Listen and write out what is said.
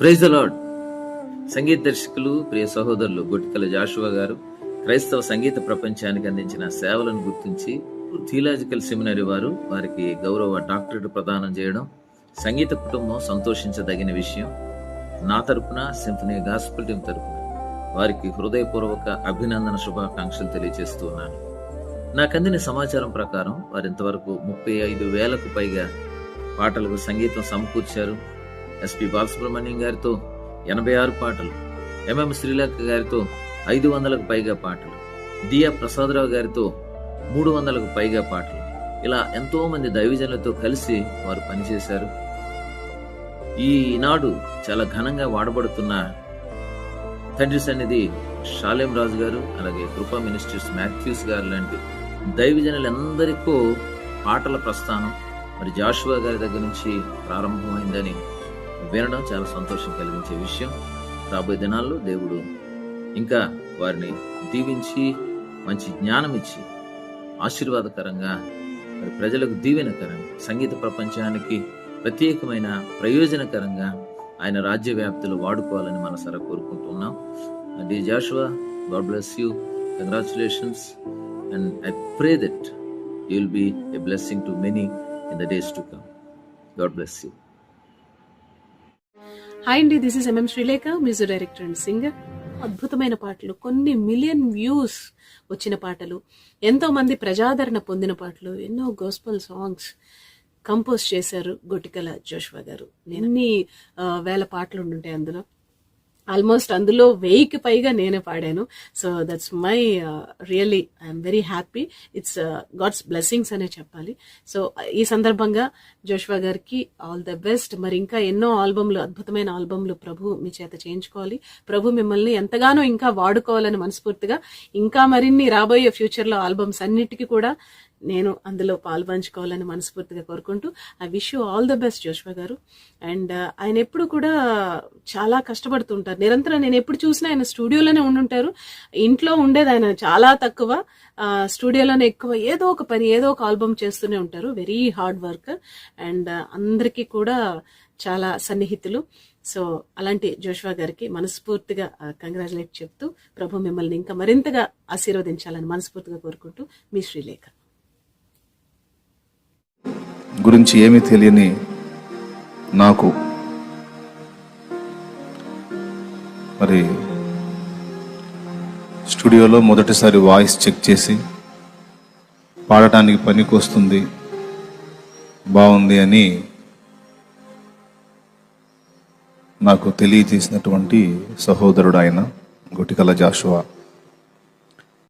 Praise lord సంగీత దర్శకులు ప్రియ సహోదరులు గొట్టికల జాషువా గారు క్రైస్తవ సంగీత ప్రపంచానికి అందించిన సేవలను గుర్తించి థియలాజికల్ సెమినరీ వారు వారికి గౌరవ డాక్టరేట్ ప్రదానం చేయడం సంగీత కుటుంబం సంతోషించదగిన విషయం. నా తరపున సింఫనీ గాస్పుల్ టీం తరపున వారికి హృదయపూర్వక అభినందన శుభాకాంక్షలు తెలియజేస్తూ ఉన్నాను. నాకు అందిన సమాచారం ప్రకారం వారింతవరకు ముప్పై ఐదు వేలకు పైగా పాటలకు సంగీతం సమకూర్చారు. ఎస్పి బాలసుబ్రహ్మణ్యం గారితో ఎనభై ఆరు పాటలు ఎంఎం శ్రీలేఖ గారితో ఐదు వందలకు పైగా పాటలు దియా ప్రసాదరావు గారితో మూడు వందలకు పైగా పాటలు. ఇలా ఎంతో మంది దైవజనులతో కలిసి వారు పనిచేశారు. ఈనాడు చాలా ఘనంగా వాడబడుతున్న తండ్రి సన్నిధి షాలేం రాజు గారు అలాగే కృపా మినిస్టర్స్ మాథ్యూస్ గారు లాంటి దైవజనులందరికీ పాటల ప్రస్థానం మరి జాషువా గారి దగ్గర నుంచి ప్రారంభమైందని వినడం చాలా సంతోషం కలిగించే విషయం. రాబోయే దినాల్లో దేవుడు ఇంకా వారిని దీవించి మంచి జ్ఞానం ఇచ్చి ఆశీర్వాదకరంగా మరి ప్రజలకు దీవెనకరంగా సంగీత ప్రపంచానికి ప్రత్యేకమైన ప్రయోజనకరంగా ఆయన రాజ్య వ్యాప్తిలో వాడుకోవాలని మనసారా కోరుకుంటున్నాం. D Joshua God bless you congratulations and I pray that you will be a blessing to many in the days to come God bless you hi అండి this is MM Sreelekha music director and singer అద్భుతమైన పాటలు కొన్ని million views వచ్చిన పాటలు ఎంతోమంది ప్రజాదరణ పొందిన పాటలు ఎన్నో గోస్పల్ సాంగ్స్ కంపోజ్ చేశారు గొటికల జోష్వా గారు. ఎన్ని వేల పాటలు ఉండుంటాయి అందులో. ఆల్మోస్ట్ అందులో వెయ్యికి పైగా నేనే పాడాను. So that's my really I'm very happy. It's God's blessings అనే చెప్పాలి. సో ఈ సందర్భంగా జోష్వా గారికి ఆల్ ద బెస్ట్. మరి ఇంకా ఎన్నో ఆల్బమ్లు అద్భుతమైన ఆల్బమ్లు ప్రభు మీ చేత చేయించుకోవాలి. ప్రభు మిమ్మల్ని ఎంతగానో ఇంకా వాడుకోవాలని మనస్ఫూర్తిగా ఇంకా మరిన్ని రాబోయే ఫ్యూచర్లో ఆల్బమ్స్ అన్నిటికీ కూడా నేను అందులో పాలు పంచుకోవాలని మనస్ఫూర్తిగా కోరుకుంటూ I wish you all the best Joshua గారు. అండ్ uh, ఆయన ఎప్పుడు కూడా చాలా కష్టపడుతుంటారు. నిరంతరం నేను ఎప్పుడు చూసినా ఆయన స్టూడియోలోనే ఉండుంటారు. ఇంట్లో ఉండేది ఆయన చాలా తక్కువ. స్టూడియోలోనే ఎక్కువ ఏదో ఒక పని ఏదో ఒక ఆల్బమ్ చేస్తూనే ఉంటారు. వెరీ హార్డ్ వర్క్ అండ్ అందరికీ కూడా చాలా సన్నిహితులు. సో అలాంటి జోష్వా గారికి మనస్ఫూర్తిగా uh, కంగ్రాచులేట్ చెప్తూ ప్రభు మిమ్మల్ని ఇంకా మరింతగా ఆశీర్వదించాలని మనస్ఫూర్తిగా కోరుకుంటూ మీ శ్రీలేఖ. గురించి ఏమీ తెలియని నాకు. మరి స్టూడియోలో మొదటిసారి వాయిస్ చెక్ చేసి పాడటానికి పనికొస్తుంది బాగుంది అని నాకు తెలియజేసినటువంటి సహోదరుడు ఆయన గుటికల జాషువా.